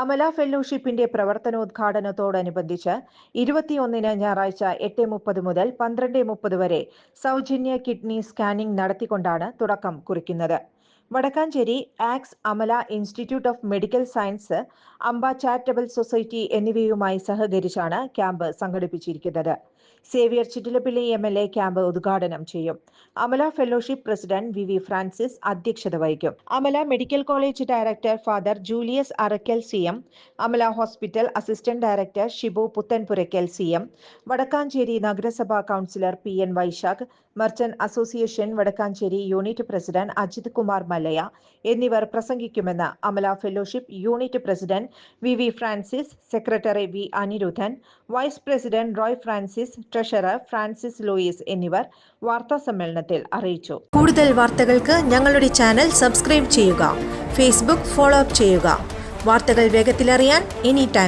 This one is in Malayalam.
അമല ഫെലോഷിപ്പിന്റെ പ്രവർത്തനോദ്ഘാടനത്തോടനുബന്ധിച്ച് ഇരുപത്തിയൊന്നിന് ഞായറാഴ്ച എട്ട് മുപ്പത് മുതൽ പന്ത്രണ്ട് മുപ്പത് വരെ സൗജന്യ കിഡ്നി സ്കാനിംഗ് നടത്തിക്കൊണ്ടാണ് തുടക്കം കുറിക്കുന്നത്. Vadakkanchery ax Amala institute of medical science Amba charitable society എന്നിവയുമായി സഹകരിച്ചാണ് ക്യാമ്പ് സംഘടിപ്പിച്ചിരിക്കുന്നത്. Xavier Chittilappilly M L A camp ഉദ്ഘാടനം ചെയ്യും. Amala fellowship president V V Francis അധ്യക്ഷത വഹിക്കും. Amala medical college director father Julius Arakkal C. M Amala hospital assistant director Shibu Puthenpurackal C M Wadakkanchery നഗരസഭാ councillor P N Vaisakh merchant association Wadakkanchery unit president Ajith Kumar Malaya എന്നിവർ പ്രസംഗിക്കുമെന്ന് Amala fellowship unit president V V Francis secretary V Anirudhan vice president Roy Francis treasurer Francis Louis എന്നിവർ വാർത്താ സമ്മേളനത്തിൽ അറിയിച്ചു. കൂടുതൽ വാർത്തകൾക്ക് ഞങ്ങളുടെ ചാനൽ സബ്സ്ക്രൈബ് ചെയ്യുക ഫേസ്ബുക്ക് ഫോളോ അപ്പ് ചെയ്യുക. വാർത്തകൾ വേഗത്തിലറിയാൻ എനി ടൈം